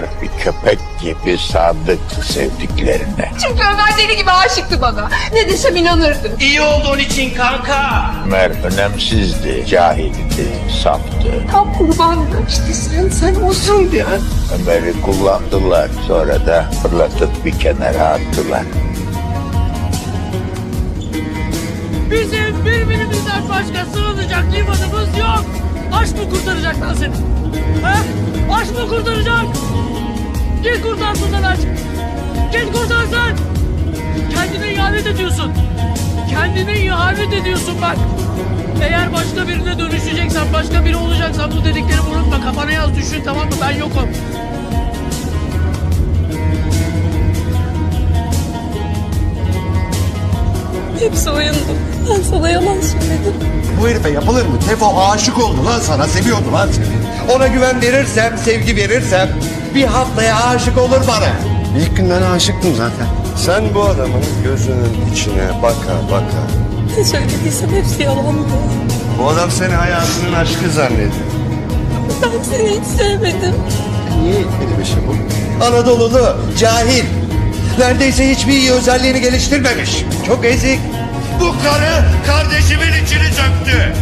bir köpek gibi sadık sevdiklerine. Çünkü Ömer deli gibi aşıktı bana. Ne desem inanırdı. İyi olduğun için kanka. Ömer önemsizdi, cahildi, saftı. Tam kurbandı. İşte sen, sen olsun diye. Ömer'i kullandılar. Sonra da fırlatıp bir kenara attılar. Bizim birbirimizden başka sığınacak limanımız yok. Aşk mı kurtaracak lan seni? He? Aşk mı kurtaracak? Git kurtarsın lan aşk. Git kurtarsın. Kendine ihanet ediyorsun. Kendine ihanet ediyorsun bak. Eğer başka birine dönüşeceksen, başka biri olacaksan bu dediklerimi unutma. Kafana yaz düşün tamam mı? Ben yokum. Hepsi oyundu. Ben sana yalan söyledim. Bu herife yapılır mı? Tefo aşık oldu lan sana, seviyordu lan seni. Ona güven verirsem, sevgi verirsem bir haftaya aşık olur bana. İlk günden aşıktım zaten. Sen bu adamın gözünün içine baka baka. Ne söylediysem hepsi yalandı. Bu adam seni hayatının aşkı zannediyor. Ben seni hiç sevmedim. Niye etkili bir şey bu? Anadolu'lu, cahil. Neredeyse hiçbir iyi özelliğini geliştirmemiş. Çok ezik. Bu karı kardeşimin içini söktü.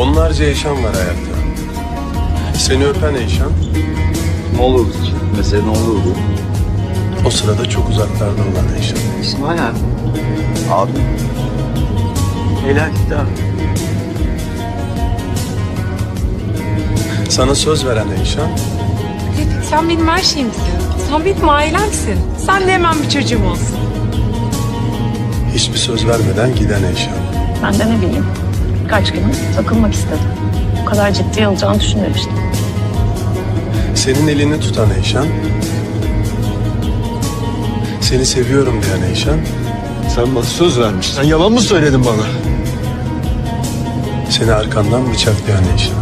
Onlarca yaşam var hayatta. Seni öpen Eyşan, Ne olurdu ki? Mesela ne olurdu? o sırada çok uzaklarda olan Eyşan. İsmail abi. Abi. Helal gitti abi. Sana söz veren Eyşan, Sen benim her şeyimsin. Sen benim ailemsin. Sen de hemen bir çocuğum olsun. hiçbir söz vermeden giden Eyşan. Ben de ne bileyim. Birkaç gün takılmak istedim. Bu kadar ciddi alacağını düşünmemiştim. Senin elini tutan Eyşan, seni seviyorum diyen Eyşan, Sen bana söz vermiştin. Sen yalan mı söyledin bana? seni arkandan bıçaklayan Eyşan.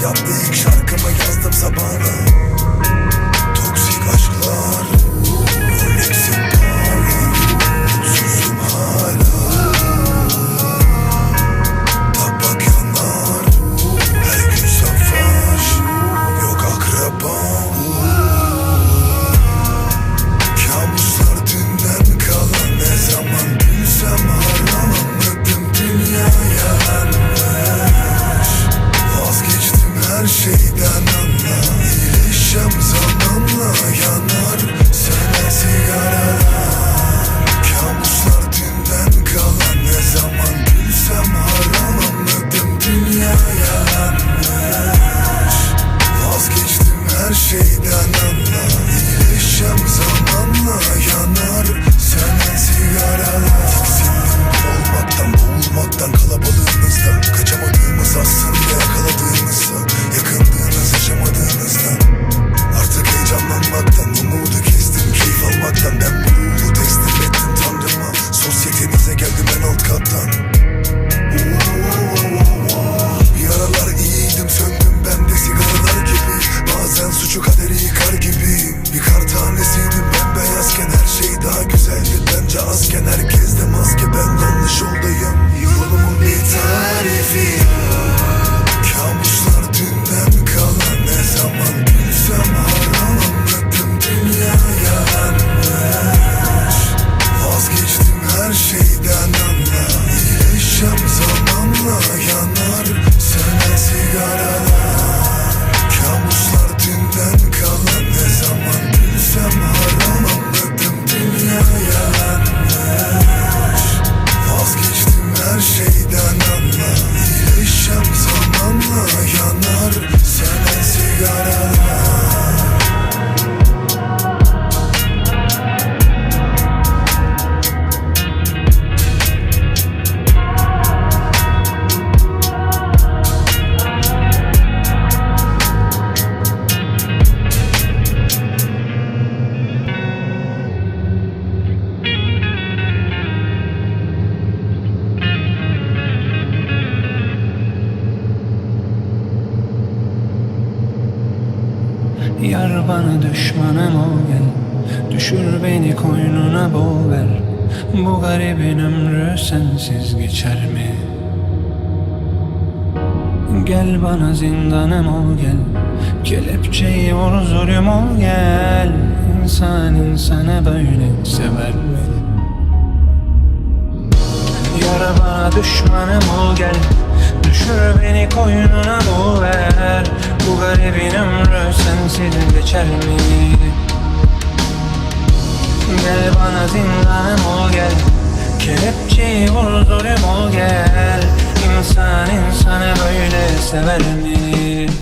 your a big Sanki kar gibiyim Bir kar tanesiydim ben beyazken Her şey daha güzeldi. Bence azken Herkes de maske. Ben yanlış oldayım. Yolumun bir tarifi. Yar bana düşmanım ol gel. Düşür beni koynuna boğ ver Bu garibin ömrü sensiz geçer mi? Gel bana zindanım ol gel. Kelepçeyi vur zulüm ol gel. İnsan insana böyle sever mi? Yara bana düşmanım ol gel Düşür beni koynuna boğ ver Bu garibin ömrü sensiz geçer mi? Gel bana zindanım ol gel Kelepçeyi vur zulüm ol gel İnsan insana böyle sever mi?